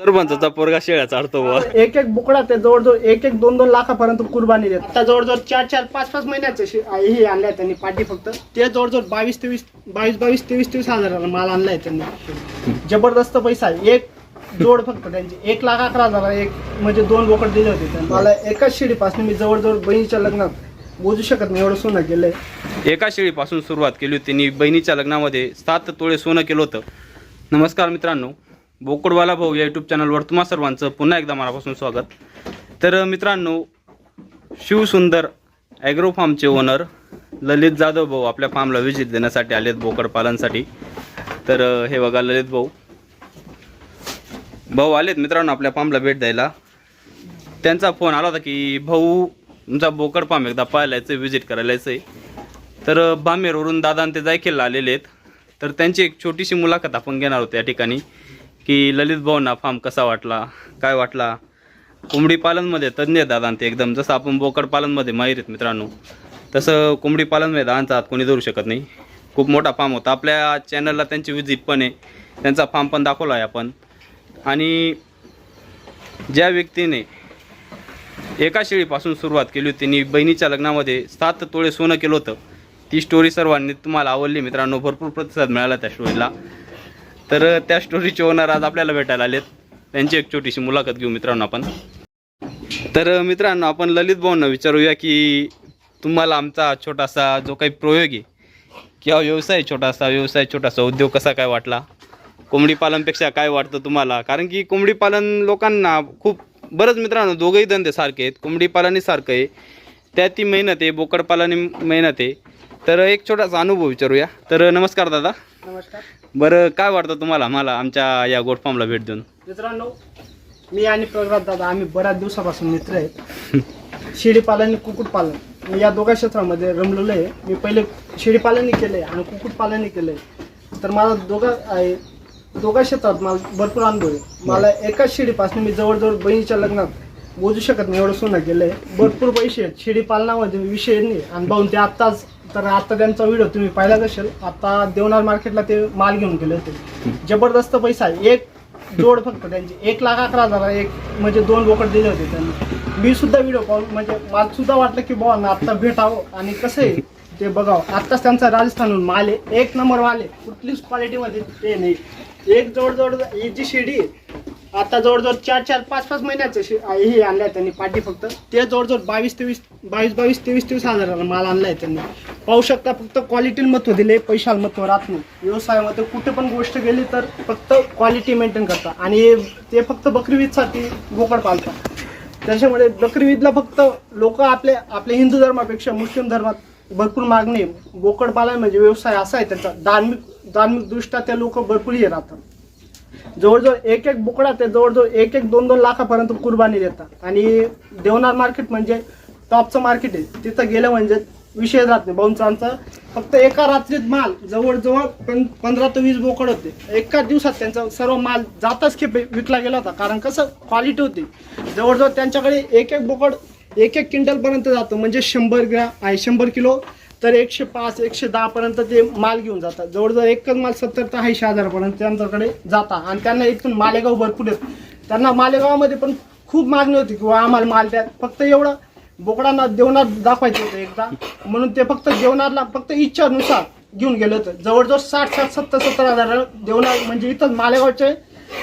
सरपंचाचा पोरगा शेळ्या चालतो बुवा. एक एक बोकडा ते जवळजवळ एक एक दोन दोन लाखापर्यंत कुर्बानी देत. आता जवळजवळ चार चार पाच पाच महिन्याचे शे- हे आणल्या त्यांनी पाठी फक्त. ते जवळजवळ बावीस तेवीस बावीस बावीस तेवीस तेवीस हजाराला माल आणलाय त्यांनी. जबरदस्त पैसा आहे. एक जोड फक्त त्यांची. एक लाख अकरा हजार एक म्हणजे दोन बोकड दिले होते त्यांनी. मला एकाच शिडीपासून मी जवळजवळ बहिणीच्या लग्नात मोजू शकत नाही एवढं सोनं केलंय. एका शेळीपासून सुरुवात केली होती. त्यांनी बहिणीच्या लग्नामध्ये सात तोळे सोनं केलं होतं. नमस्कार मित्रांनो. बोकडवाला भाऊ या यूट्यूब चॅनलवर तुम्हा सर्वांचं पुन्हा एकदा मनापासून स्वागत. तर मित्रांनो शिवसुंदर ॲग्रो फार्मचे ओनर ललित जाधव भाऊ आपल्या फार्मला व्हिजिट देण्यासाठी आलेत बोकड पालनसाठी. तर हे बघा ललित भाऊ. भाऊ आलेत मित्रांनो आपल्या फार्मला भेट द्यायला. त्यांचा फोन आला होता की भाऊ तुमचा बोकड फार्म एकदा पाहायला यायचं व्हिजिट करायला यायचं आहे तर भामेरवरून बामेरवरून दादा ते जायखेलला आलेले आहेत. तर त्यांची एक छोटीशी मुलाखत आपण घेणार होतो या ठिकाणी. की ललित भाऊंना फार्म कसा वाटला? काय वाटला? कोंबडी पालनमध्ये तज्ज्ञ दादा ते एकदम. जसं आपण बोकड पालनमध्ये माहीर आहेत मित्रांनो तसं कोंबडी पालनमध्ये दादांचा हात कोणी धरू शकत नाही. खूप मोठा फार्म होता. आपल्या चॅनलला त्यांची विजिट पण आहे. त्यांचा फार्म पण दाखवला आहे आपण. आणि ज्या व्यक्तीने एका शेळीपासून सुरुवात केली होती त्यांनी बहिणीच्या लग्नामध्ये सात तोळे सोनं केलं होतं. ती स्टोरी सर्वांनी तुम्हाला आवडली मित्रांनो. भरपूर प्रतिसाद मिळाला त्या स्टोरीला तर त्या स्टोरीचे ओनर आज आपल्याला भेटायला आलेत. त्यांची एक छोटीशी मुलाखत घेऊ मित्रांनो आपण. तर मित्रांनो आपण ललित भाऊंना विचारूया की तुम्हाला आमचा छोटासा जो काही प्रयोग आहे किंवा व्यवसाय छोटासा व्यवसाय छोटासा उद्योग कसा काय वाटला? कोंबडी पालनपेक्षा काय वाटतं तुम्हाला? कारण की कोंबडी पालन लोकांना खूप बरंच मित्रांनो दोघंही धंदे सारखे आहेत. कोंबडी पालनही सारखं आहे. त्यात ती मेहनत आहे बोकड पालन मेहनत आहे. तर एक छोटासा अनुभव विचारूया. तर नमस्कार दादा. नमस्कार. बरं काय वाटतं तुम्हाला? मला आमच्या या गोट फार्मला भेट देऊन. मित्रांनो मी आणि प्रगत दादा आम्ही बऱ्याच दिवसापासून मित्र आहेत शेळीपालन आणि कुक्कुटपालन. मी या दोघा क्षेत्रामध्ये रमलेलो आहे. मी पहिले शेळीपालनही केलं आहे आणि कुक्कुटपालनही केलं आहे. तर मला दोघा आहे दोघा क्षेत्रात मला भरपूर अनुभव आहे. मला एकाच शेळीपासून मी जवळजवळ बहिणीच्या लग्नात मोजू शकत नाही एवढं सोनं केलं आहे भरपूर पैसे आहेत. शेळीपालनामध्ये विषय नाही. आणि भाऊन ते आत्ताच तर आता त्यांचा व्हिडिओ तुम्ही पाहिलाच असेल. आता देवनार मार्केटला ते माल घेऊन गेले होते. जबरदस्त पैसा आहे. एक जोड फक्त त्यांची. एक लाख अकरा हजार एक म्हणजे दोन बोकड दिले होते त्यांनी. मी सुद्धा व्हिडिओ पाहून म्हणजे मला सुद्धा वाटलं की बुवा ना आता भेटावं. आणि कसं आहे ते बघावं. आत्ताच त्यांचा राजस्थानहून माल आहे. एक नंबर माल आहे. कुठलीच क्वालिटीमध्ये ते नाही. एक जवळजवळ ही जी शिडी आता जवळजवळ चार चार पाच पाच महिन्याचे हे आणलंय त्यांनी पाठी फक्त. ते जवळजवळ बावीस तेवीस बावीस बावीस तेवीस तेवीस हजाराला माल आणलाय त्यांनी. पाहू शकता फक्त क्वालिटी महत्त्व दिले पैशाला महत्त्व राहत नाही. व्यवसायामध्ये कुठे पण गोष्ट गेली तर फक्त क्वालिटी मेंटेन करता. आणि ते फक्त बकरीवीदसाठी बोकड पालतात. त्याच्यामुळे बकरीवीदला फक्त लोक आपले आपल्या हिंदू धर्मापेक्षा मुस्लिम धर्मात भरपूर मागणी आहे. बोकड पालन म्हणजे व्यवसाय असा आहे त्यांचा. धार्मिक धार्मिकदृष्ट्या ते लोक भरपूर हे राहतात. जवळजवळ एक एक बोकडा ते जवळजवळ एक एक दोन दोन लाखापर्यंत कुर्बानी देतात. आणि देवनार मार्केट म्हणजे टॉपचं मार्केट आहे. तिथं गेलं म्हणजे विषय राहत नाही. भाऊंचा फक्त एका रात्रीत माल जवळजवळ पं पंधरा ते वीस बोकड होते. एका दिवसात त्यांचा सर्व माल जाताच खेप विकला गेला होता. कारण कसं क्वालिटी होती. जवळजवळ त्यांच्याकडे एक एक बोकड एक एक क्विंटलपर्यंत जातो. म्हणजे शंभर ग्रॅम आहे शंभर किलो. तर एकशे पाच एकशे दहापर्यंत ते माल घेऊन जातात. जवळजवळ एकच माल सत्तर ते ऐंशी हजारपर्यंत त्यांच्याकडे जातात. आणि त्यांना इथून मालेगाव भरपूर येत. त्यांना मालेगावामध्ये पण खूप मागणी होती किंवा आम्हाला माल द्या. फक्त एवढं बोकडांना देवनार दाखवायचं होतं एकदा. म्हणून ते फक्त जेवणाला फक्त इच्छानुसार घेऊन गेलं होतं. जवळजवळ साठ साठ सत्तर सत्तर हजार देवनार म्हणजे इथं मालेगावचे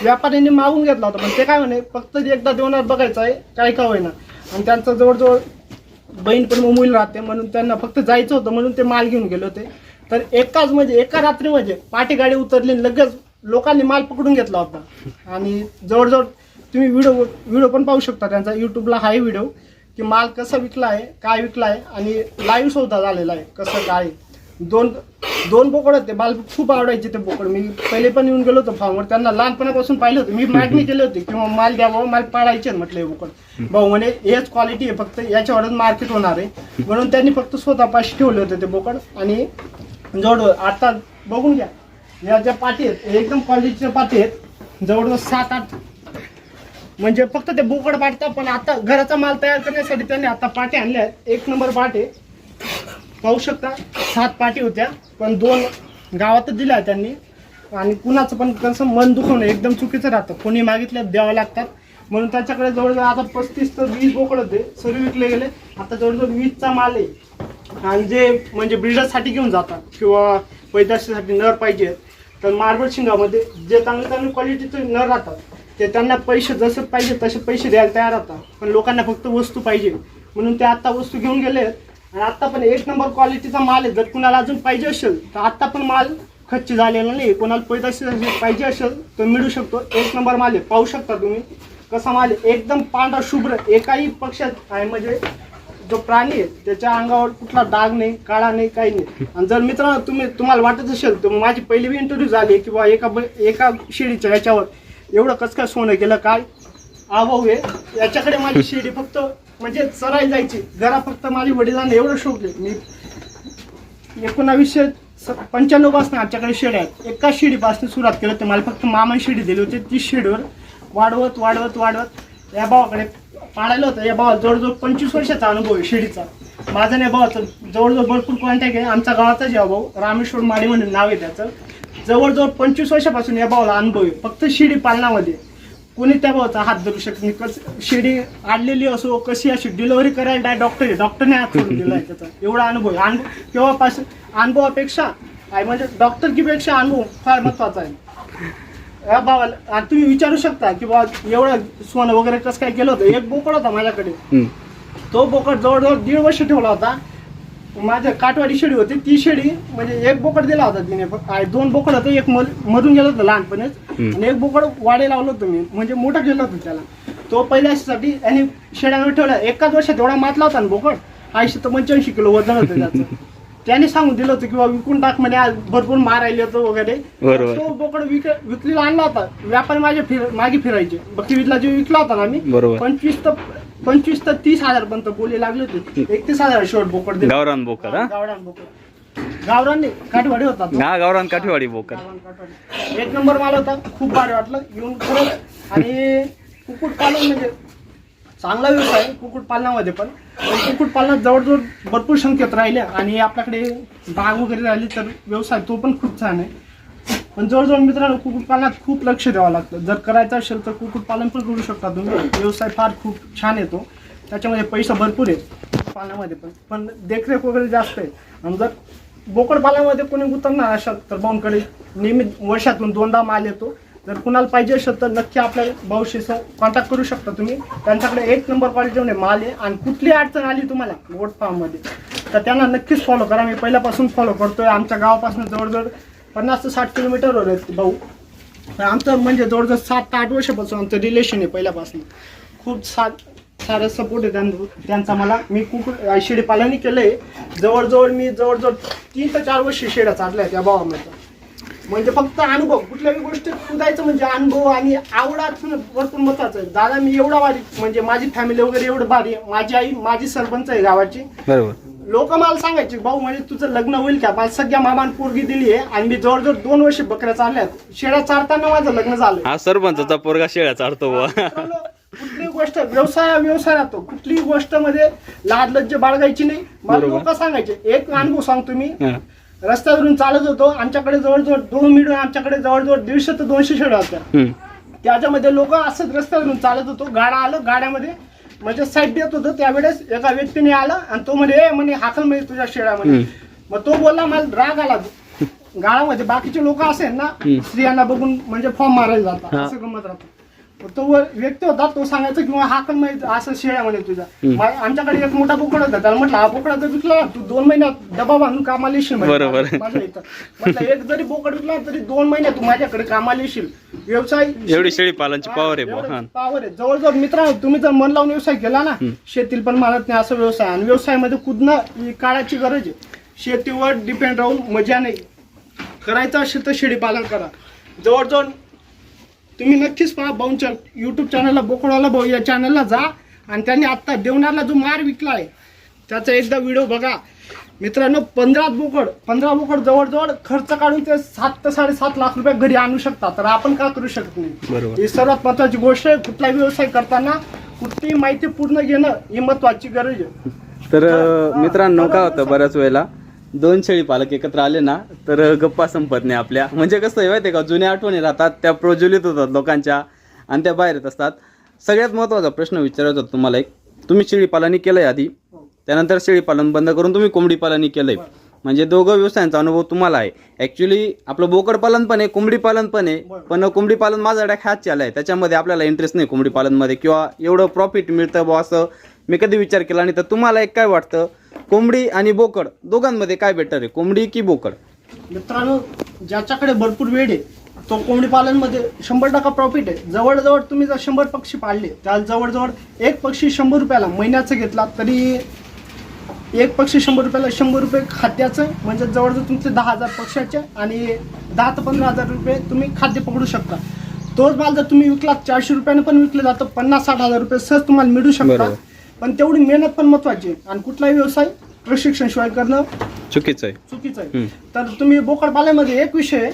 व्यापाऱ्यांनी मागून घेतला होता. पण ते काय म्हणे फक्त एकदा देवणार बघायचं आहे काय का होईना. आणि त्यांचं जवळजवळ बहीण पण मुंबईला राहते म्हणून त्यांना फक्त जायचं होतं म्हणून ते माल घेऊन गेले होते. तर एकाच म्हणजे एका रात्री म्हणजे पाठी गाडी उतरली आणि लगेच लोकांनी माल पकडून घेतला होता. आणि जवळजवळ तुम्ही व्हिडिओ व्हिडिओ पण पाहू शकता त्यांचा यूट्यूबला हाय व्हिडिओ की माल कसा विकला आहे काय विकला आहे आणि लाईव्ह सौदा झालेला आहे कसं काय आहे. दोन दोन बोकड होते मला खूप आवडायचे ते बोकड. मी पहिले पण येऊन गेलो होतो फार्मवर त्यांना लहानपणापासून पाहिलं होतं. मी मागणी केली होती किंवा माल द्या बाबा माल पाळायचे म्हटलं हे बोकड. भाऊ म्हणे हेच क्वालिटी आहे फक्त याच्यावरच मार्केट होणार आहे. म्हणून त्यांनी फक्त स्वतः पाशी ठेवले होते ते बोकड. आणि जवळ आता बघून घ्या. या ज्या पाठी आहेत एकदम क्वालिटीच्या पाठी आहेत. जवळजवळ सात आठ म्हणजे फक्त ते बोकड पाठतात पण आता घराचा माल तयार करण्यासाठी त्यांनी आता पाटे आणल्या आहेत. एक नंबर पाटे. पाहू शकता सात पाटी होत्या पण दोन गावातच दिल्या त्यांनी. आणि कुणाचं पण कसं मन दुखवणं एकदम चुकीचं राहतं. कोणी मागितलं द्यावं लागतात. म्हणून त्याच्याकडे जवळजवळ आता पस्तीस तर वीस बोकड होते. सर्व विकले गेले. आता जवळजवळ वीसचा माल आहे. आणि जे म्हणजे ब्रिडरसाठी घेऊन जातात किंवा पैदाशीसाठी नर पाहिजे. तर मार्बल शिंगामध्ये जे चांगले चांगले क्वालिटीचे नर राहतात. ते त्यांना पैसे जसे पाहिजे तसे पैसे द्यायला तयार होता पण लोकांना फक्त वस्तू पाहिजे. म्हणून ते आत्ता वस्तू घेऊन गेले. आणि आत्ता पण एक नंबर क्वालिटीचा माल आहे. जर कुणाला अजून पाहिजे असेल तर आत्ता पण माल खच्ची झालेला नाही. कोणाला पैदाशी पाहिजे असेल तर मिळू शकतो. एक नंबर माल आहे. पाहू शकता तुम्ही. कसा माल आहे? एकदम पांढरा शुभ्र. एकाही पक्षात आहे म्हणजे जो प्राणी आहे त्याच्या अंगावर कुठला डाग नाही काळा नाही काही नाही. आणि जर मित्रांनो तुम्ही तुम्हाला वाटत असेल तर माझी पहिली बी इंटरव्ह्यू झाली किंवा एका ब- एका शिडीच्या ह्याच्यावर. एवढं कस काय सोनं गेलं काय? अभाव आहे याच्याकडे माझी शिडी फक्त म्हणजे चरायला जायची. घरा फक्त माझी वडिलांना एवढं शोधले मी एकोणावीसशे पंच्याण्णवपासून आमच्याकडे शेड आहेत. एका शिडीपासून सुरुवात केलं तर मला फक्त मामा शिडी दिली होती. ती शिडीवर वाढवत वाढवत वाढवत या भावाकडे पाडायला होतं. या भावाला जवळजवळ पंचवीस वर्षाचा अनुभव आहे शिडीचा माझा नाही भावाचा जवळजवळ भरपूर कॉन्टॅक्ट आहे. आमच्या गावाचाच या भाऊ. रामेश्वर माळी म्हणून नाव आहे त्याचं. जवळजवळ पंचवीस वर्षापासून या भावाला अनुभव आहे. फक्त शिडी पालनामध्ये. कोणी त्या भावाचा हात धरू शकत नाही. कस शिडी आडलेली असो कशी अशी डिलिव्हरी करायला डाय डॉक्टर आहे. डॉक्टरने हात सोडून दिला आहे त्याचा. एवढा अनुभव आहे. अनुभव केव्हापासून अनुभवापेक्षा आहे म्हणजे डॉक्टरकीपेक्षा अनुभव फार महत्त्वाचा आहे. या भावाला आणि तुम्ही विचारू शकता की बाबा एवढं सोनं वगैरे कसं काय केलं होतं? एक बोकड होता माझ्याकडे. तो बोकड जवळजवळ दीड वर्ष ठेवला होता. माझ्या काठवाडी शेळी होती. ती शेळी म्हणजे एक बोकड दिला होता तिने दोन बोकड होते. एक मर मरून गेलं होतं लहानपणीच. आणि एक बोकड वाडे लावलं होतं मी. म्हणजे मोठं केलं होतं त्याला. तो पहिल्यासाठी आणि शेळ्यांवर ठेवला. एकाच वर्षात एवढा मातला होता ना बोकड. ऐंशी तर पंच्याऐंशी किलो वजन होतं त्याचं. त्याने सांगून दिलं होतं किंवा विकून टाक म्हणे. आज भरपूर मारायला येतो वगैरे. बरोबर. तो बोकड विक विकलीला आणला होता. व्यापारी माझे फिर मागे फिरायचे. बकरीला जो विकला होता ना मी बरोबर. पंचवीस तर पंचवीस तर तीस हजार पर्यंत बोली लागली होती. एकतीस हजार शेवट बोकड दिले. गावरान बोकड हा? गावरान बोकड. गावरान नाही काठवाडी होता तो. हा गावरान काठीवाडी बोकड. गावरान काठवाडी. एक नंबर माल होता. खूप भारी वाटलं. येऊन खरंच आणि कुक्कुट पालन म्हणजे चांगला व्यवसाय आहे कुक्कुट पालनामध्ये पण. पण कुक्कुट पालनात जवळजवळ भरपूर संख्येत राहिल्या आणि आपल्याकडे बाग वगैरे राहिली तर व्यवसाय तो पण खूप छान आहे. पण जवळजवळ मित्रांनो कुक्कुटपालनात खूप लक्ष द्यावं लागतं. जर करायचं असेल तर कुक्कुटपालन पण करू शकता तुम्ही. व्यवसाय फार खूप छान येतो. त्याच्यामध्ये पैसा भरपूर आहे पालनामध्ये पण. पण देखरेख वगैरे जास्त आहे. आणि जर बोकड पालनामध्ये कोणी उतरणार असाल तर भाऊंकडे नियमित वर्षातून दोनदा माल येतो. जर कुणाला पाहिजे असेल तर नक्की आपल्या भाऊशी कॉन्टॅक्ट करू शकता तुम्ही. त्यांच्याकडे एक नंबर क्वालिटीमध्ये माल आहे आणि कुठली अडचण आली तुम्हाला गोट फार्ममध्ये तर त्यांना नक्कीच फॉलो करा. मी पहिल्यापासून फॉलो करतोय. आमच्या गावापासून जवळजवळ पन्नास ते साठ किलोमीटरवर आहेत भाऊ. आमचं म्हणजे जवळजवळ सात ते आठ वर्षापासून आमचं रिलेशन आहे पहिल्यापासून. खूप सात सारा सपोर्ट आहे त्यां त्यांचा मला. मी कुकुड शेळीपालनही केलं आहे जवळजवळ मी जवळजवळ तीन ते चार वर्ष शेड्या चालल्या आहेत भावामध्ये. म्हणजे फक्त अनुभव कुठल्याही गोष्टीत कुदायचं म्हणजे अनुभव आणि आवड भरपूर महत्वाचं आहे. दादा मी एवढा भारी म्हणजे माझी फॅमिली वगैरे एवढं भारी आहे. माझी आई माझी सरपंच आहे गावाची. बरोबर. लोक मला सांगायचे भाऊ म्हणजे तुझं लग्न होईल का? मला सगळ्या मामान पोरगी दिली आहे आणि मी जवळजवळ दोन वर्ष बकऱ्या चालल्यात. शेळ्या चारताना माझं लग्न झालं हा सरपंचाचा पोरगा शेळ्या बुवा. मित्रांनो, कुठलीही गोष्ट व्यवसाय व्यवसाय राहतो कुठलीही गोष्टमध्ये लाज लज्ज बाळगायची नाही. मला बरोबर. लोक सांगायचे एक अनुभव सांगतो मी हा. रस्त्यावरून चालत होतो. आमच्याकडे जवळजवळ दोन मिळून आमच्याकडे जवळजवळ दीडशे ते दोनशे शेळ्या होत्या. हम्म. त्याच्यामध्ये लोक असंच रस्त्यावरून चालत होतो. गाडा आलं गाड्यामध्ये म्हणजे साईड देत होतं त्यावेळेस एका व्यक्तीने आला आणि तो म्हणे "ए," म्हणे हाकल म्हणजे तुझ्या शेळ्यामध्ये हम्म. मग तो बोलला मला राग आला गाळामध्ये बाकीचे लोक असेल ना. स्त्रियांना बघून म्हणजे फॉर्म मारायला जातात. असं गमत राहतं तो व्यक्ती होता तो सांगायचा किंवा हाकल म्हणजे असं शेळ्या म्हणे. मा- आमच्याकडे एक मोठा बोकड होता त्याला म्हटलं हा बोकडा जर विकला तू दोन महिन्यात डबा बांधून कामाला येशील म्हणे. बरोबर. माझ्या इथं. म्हटलं एक जरी बोकड विकला तरी दोन महिन्यात तू माझ्याकडे कामाला येशील. व्यवसाय एवढी शेळी पालनची पावर आहे बुवा हा पावर आहे. जवळजवळ मित्रांनो तुम्ही जर मन लावून व्यवसाय केला ना शेतील पण मानत नाही असं व्यवसाय. आणि व्यवसायामध्ये कुदणं ही काळाची गरज आहे. शेतीवर डिपेंड राहून मजा नाही. करायचं असेल तर शेळी पालन करा. जवळजवळ तुम्ही नक्कीच पहा भाऊंच्या युट्यूब चॅनलला बोकडवाला भाऊ या चॅनलला जा. आणि त्यांनी आत्ता देवनारला जो मार विकला आहे त्याचा एकदा व्हिडिओ बघा. मित्रांनो पंधरा बोकड पंधरा बोकड जवळजवळ खर्च काढून ते सात ते साडेसात लाख रुपये घरी आणू शकता तर आपण का करू शकत नाही? ही सर्वात महत्वाची गोष्ट आहे कुठलाही व्यवसाय करताना कुठलीही माहिती पूर्ण घेणं ही महत्वाची गरज आहे. तर मित्रांनो काय होतं बऱ्याच वेळेला? दोन शेळी पालक एकत्र आले ना तर गप्पा संपत नाही आपल्या. म्हणजे कसं आहे माहिती आहे का जुन्या आठवणी राहतात त्या प्रज्वलित होतात लोकांच्या आणि त्या बाहेर येत असतात. सगळ्यात महत्त्वाचा प्रश्न विचारायचा तुम्हाला एक. तुम्ही शेळी केलं केलंय आधी. त्यानंतर शेळी पालन बंद करून तुम्ही कोंबडी पालनी केलंय. म्हणजे दोघं व्यवसायांचा अनुभव तुम्हाला आहे. ॲक्च्युली आपलं बोकड पालन पण आहे कोंबडी पालन पण आहे. पण कोंबडी पालन माझा डाक हात चालला आहे. त्याच्यामध्ये आपल्याला इंटरेस्ट नाही कोंबडी पालनमध्ये. किंवा एवढं प्रॉफिट मिळतं बुवा असं मी कधी विचार केला नाही. तर तुम्हाला एक काय वाटतं? कोंबडी आणि बोकड दोघांमध्ये काय बेटर आहे? कोंबडी की बोकड? मित्रांनो ज्याच्याकडे भरपूर वेळ आहे तो कोंबडी पालनमध्ये शंभर टक्का प्रॉफिट आहे. जवळजवळ तुम्ही जर शंभर पक्षी पाळले त्याला जवळजवळ एक पक्षी शंभर रुपयाला महिन्याचं घेतला तरी एक पक्षी शंभर रुपयाला शंभर रुपये खाद्याचं म्हणजे जवळजवळ तुमचे दहा हजार पक्ष्याचे आणि दहा ते पंधरा हजार रुपये तुम्ही खाद्य पकडू शकता. तोच माल जर तुम्ही विकला चारशे रुपयाने पण विकले जातं पन्नास साठ हजार रुपये सहज तुम्हाला मिळू शकता. पण तेवढी मेहनत पण महत्वाची आहे आणि कुठलाही व्यवसाय प्रशिक्षण शिवाय करणं चुकीचं आहे चुकीचं आहे. तर तुम्ही बोकड पालनमध्ये एक विषय आहे.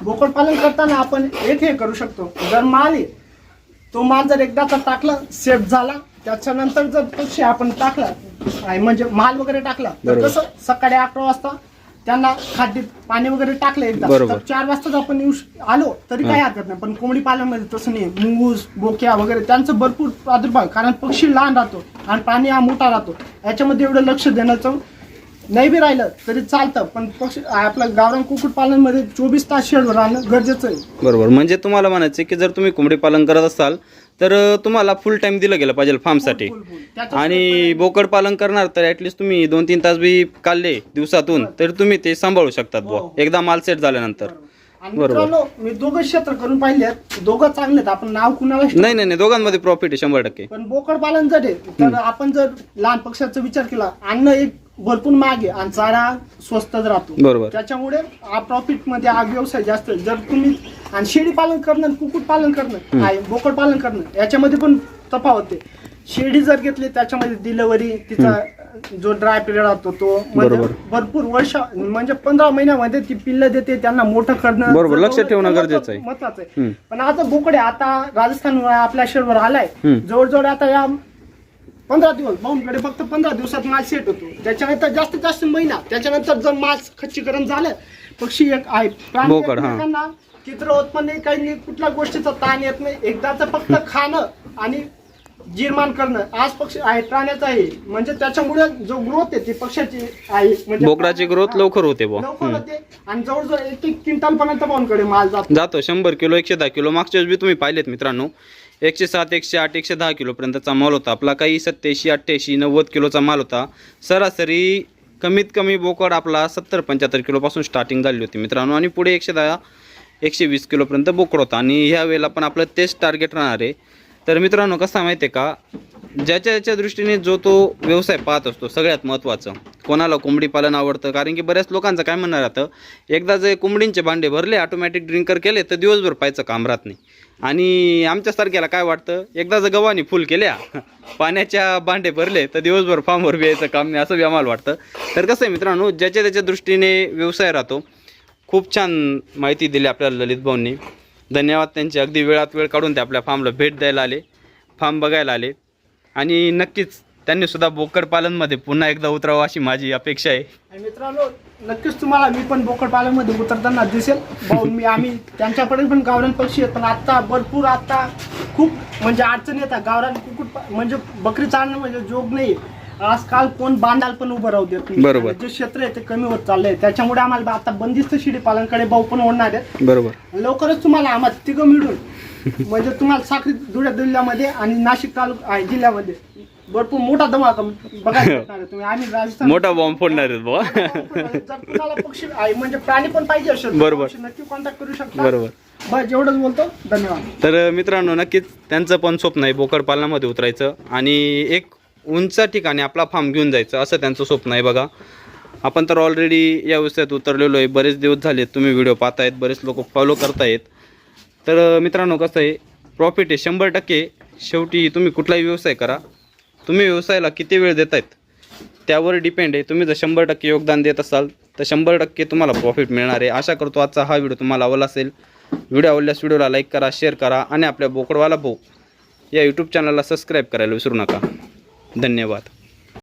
बोकड पालन करताना आपण एक हे करू शकतो जर माल आहे तो माल जर एकदाचा टाकला सेफ झाला त्याच्यानंतर जर पक्षी आपण टाकला म्हणजे माल वगैरे टाकला तर बरोबर. कसं सकाळी अकरा वाजता त्यांना खाद्य पाणी वगैरे टाकलं एकदा. बरोबर. तर चार वाजता जर आपण येऊ श- आलो तरी काही हरकत नाही. पण कोंबडी पालनमध्ये तसं नाही. मुंगूस बोक्या वगैरे त्यांचं भरपूर प्रादुर्भाव. आहे. कारण पक्षी लहान राहतो आणि प्राणी हा मोठा राहतो. याच्यामध्ये एवढं लक्ष देण्याचं नाही बी राहिलं तरी चालतं. पण पक्षी आपलं गावरान कुक्कुट पालनमध्ये चोवीस तास शेडवर राहणं गरजेचं आहे. बरोबर. म्हणजे तुम्हाला म्हणायचं की जर तुम्ही कोंबडी पालन करत असाल तर तुम्हाला फुल टाइम दिलं गेलं पाहिजे फार्मसाठी आणि बोकड पालन करणार तर ऍटलिस्ट तुम्ही दोन तीन तास बी काढले दिवसातून तर तुम्ही ते सांभाळू शकतात बुवा. हो. एकदा माल सेट झाल्यानंतर. आणि बरोबर. मित्रांनो मी दोघं क्षेत्र करून पाहिले आहेत. दोघं चांगले आहेत. आपण नाव कुणाला नाही नाही नाही. दोघांमध्ये प्रॉफिट आहे शंभर टक्के. पण बोकड पालन जर आहे. तर आपण जर लहान पक्षाचा विचार केला अन्न एक भरपूर आहे आणि चारा स्वस्तच राहतो. बरोबर. त्याच्यामुळे हा प्रॉफिटमध्ये हा व्यवसाय जास्त आहे. जर तुम्ही आणि शेळी पालन करणं कुक्कुट पालन करणं आहे बोकड पालन करणं याच्यामध्ये पण तफावत आहे. शेळी जर घेतली त्याच्यामध्ये डिलिव्हरी तिचा जो ड्राय पिरियड राहतो तो म्हणजे बरोबर. भरपूर वर्ष म्हणजे पंधरा महिन्यामध्ये ती पिल्ल देते त्यांना मोठं करणं बरोबर, लक्ष ठेवणं गरजेचं आहे. महत्वाचं आहे. पण आता बोकडे आता राजस्थान आपल्या शहरवर आलाय हम्म. जवळजवळ आता या पंधरा दिवस भाऊंकडे फक्त पंधरा दिवसात माल सेट होतो त्याच्यानंतर जास्तीत जास्त महिना त्याच्यानंतर जर माल खच्चीकरण झालं पक्षी एक आहे प्राणी बोकड, हा. एकमेकांना चित्र होत पण नाही काही नाही कुठल्या गोष्टीचा ताण येत नाही एकदाच फक्त खाणं आणि जीर्मान करणं. आज पक्षी आहे प्राण्याचा आहे. म्हणजे त्याच्यामुळे जो ग्रोथ आहे ती पक्षाची आहे. म्हणजे बोकडाची ग्रोथ लवकर होते बुवा. लवकर हम्म. होते. आणि जवळजवळ एक एक क्विंटल पर्यंत माल जातो. जातो शंभर किलो एकशे दहा किलो. मागच्या वेळेस बी तुम्ही पाहिलेत मित्रांनो. एकशे सात एकशे आठ एकशे दहा किलोपर्यंतचा माल होता. आपला काही सत्याऐंशी अठ्ठ्याऐंशी नव्वद किलोचा माल होता. सरासरी कमीत कमी बोकड आपला सत्तर पंच्याहत्तर किलोपासून स्टार्टिंग झाली होती मित्रांनो. आणि पुढे एकशे दहा एकशे वीस किलोपर्यंत बोकड होता. आणि ह्या वेळेला पण आपलं तेच टार्गेट राहणार आहे. तर मित्रांनो कसं आहे माहिती आहे का? ज्याच्या ज्याच्या दृष्टीने जो तो व्यवसाय पाहत असतो सगळ्यात महत्त्वाचं कोणाला कोंबडी पालन आवडतं? कारण की बऱ्याच लोकांचं काय म्हणणं राहतं एकदा जे कोंबडींचे भांडे भरले ऑटोमॅटिक ड्रिंकर केले तर दिवसभर पाहायचं काम राहत नाही. आणि आमच्यासारख्याला काय वाटतं एकदा जर गव्हाने फुल केल्या पाण्याच्या भांडे भरले तर दिवसभर फार्मवर बी यायचं काम नाही असं बी आम्हाला वाटतं. तर कसं आहे मित्रांनो ज्याच्या त्याच्या दृष्टीने व्यवसाय राहतो खूप छान माहिती दिली आपल्याला ललित भाऊंनी धन्यवाद त्यांचे. अगदी वेळात वेळ काढून ते आपल्या फार्मला भेट द्यायला आले. फार्म बघायला आले. आणि नक्कीच त्यांनी सुद्धा बोकड पालनमध्ये पुन्हा एकदा उतरावं अशी माझी अपेक्षा आहे. आणि मित्रांनो नक्कीच तुम्हाला मी पण बोकड पालनमध्ये उतरताना दिसेल. भाऊ मी आम्ही त्यांच्याकडे पण गावरान पक्षी आहेत पण आत्ता भरपूर आत्ता खूप म्हणजे अडचणी येतात. गावरान कुकुट म्हणजे बकरी चालणं म्हणजे जोग नाही आजकाल कोण बांधाल पण उभं राहू देत नाही. बरोबर. आणि जे क्षेत्र आहे ते कमी होत चाललंय. त्याच्यामुळे आम्हाला आता बंदिस्त शिडी पालनकडे भाऊ पण ओढणार आहेत. बरोबर. लवकरच तुम्हाला आम्हाला तिघं मिळून म्हणजे तुम्हाला साखरी धुळ्या जिल्ह्यामध्ये आणि नाशिक तालुका आहे, जिल्ह्यामध्ये भरपूर मोठा धमाका बघायला भेटणार आहे तुम्ही. आम्ही राजस्थान मोठा बॉम्ब फोडणार आहेत बुवा. जर तुम्हाला पक्षी आहे म्हणजे प्राणी पण पाहिजे असेल तर बरोबर. पक्षी नक्की कॉन्टॅक्ट करू शकता. बरोबर. बस एवढंच बोलतो धन्यवाद. तर मित्रांनो नक्कीच त्यांचं पण स्वप्न आहे बोकड पालनामध्ये उतरायचं. आणि एक उंच ठिकाणी आपला फार्म घेऊन जायचं असं त्यांचं स्वप्न आहे बघा. आपण तर ऑलरेडी या व्यवसायात उतरलेलो आहे बरेच दिवस झाले तुम्ही व्हिडिओ पाहतायत बरेच लोक फॉलो करतायत. तर मित्रांनो कसं आहे प्रॉफिट आहे शंभर टक्के. शेवटी तुम्ही कुठलाही व्यवसाय करा. तुम्ही व्यवसायाला किती वेळ देत आहेत त्यावर डिपेंड आहे. तुम्ही जर शंभर टक्के योगदान देत असाल तर शंभर टक्के तुम्हाला प्रॉफिट मिळणार आहे. आशा करतो आजचा हा व्हिडिओ तुम्हाला आवडला असेल. व्हिडिओ आवडल्यास व्हिडिओला लाईक करा शेअर करा आणि आपल्या बोकडवाला भाऊ या यूट्यूब चॅनलला सबस्क्राईब करायला विसरू नका. धन्यवाद.